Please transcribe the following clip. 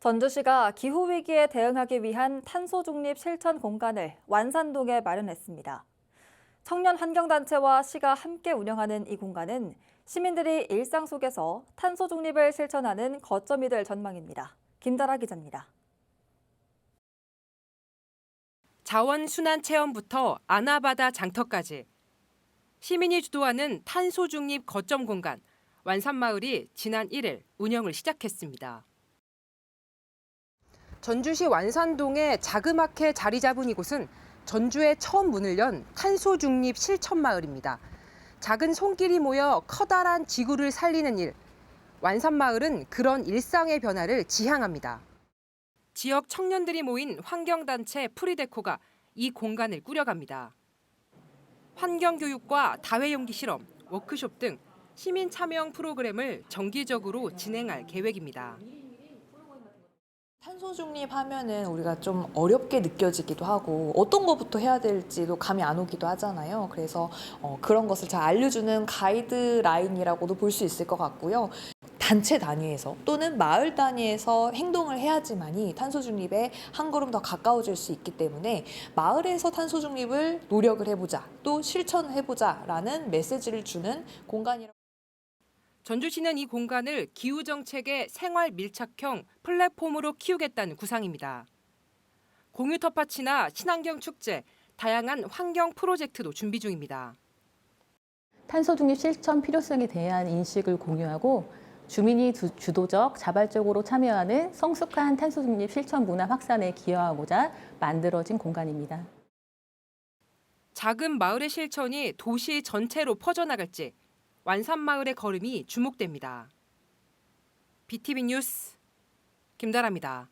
전주시가 기후위기에 대응하기 위한 탄소 중립 실천 공간을 완산동에 마련했습니다. 청년 환경단체와 시가 함께 운영하는 이 공간은 시민들이 일상 속에서 탄소 중립을 실천하는 거점이 될 전망입니다. 김다라 기자입니다. 자원 순환 체험부터 아나바다 장터까지 시민이 주도하는 탄소 중립 거점 공간 완산마을이 지난 1일 운영을 시작했습니다. 전주시 완산동에 자그맣게 자리 잡은 이곳은 전주에 처음 문을 연 탄소 중립 실천 마을입니다. 작은 손길이 모여 커다란 지구를 살리는 일. 완산마을은 그런 일상의 변화를 지향합니다. 지역 청년들이 모인 환경단체 프리데코가 이 공간을 꾸려갑니다. 환경교육과 다회용기 실험, 워크숍 등 시민 참여형 프로그램을 정기적으로 진행할 계획입니다. 탄소 중립하면은 우리가 좀 어렵게 느껴지기도 하고 어떤 것부터 해야 될지도 감이 안 오기도 하잖아요. 그래서 어, 그런 것을 잘 알려주는 가이드라인이라고도 볼 수 있을 것 같고요. 단체 단위에서 또는 마을 단위에서 행동을 해야지만이 탄소 중립에 한 걸음 더 가까워질 수 있기 때문에 마을에서 탄소 중립을 노력을 해보자 또 실천해보자라는 메시지를 주는 공간이라고. 전주시는 이 공간을 기후 정책의 생활 밀착형 플랫폼으로 키우겠다는 구상입니다. 공유 텃밭이나 친환경 축제, 다양한 환경 프로젝트도 준비 중입니다. 탄소 중립 실천 필요성에 대한 인식을 공유하고 주민이 두- 주도적, 자발적으로 참여하는 성숙한 탄소 중립 실천 문화 확산에 기여하고자 만들어진 공간입니다. 작은 마을의 실천이 도시 전체로 퍼져나갈지 완산마을의 걸음이 주목됩니다. BTV 뉴스 김다라입니다.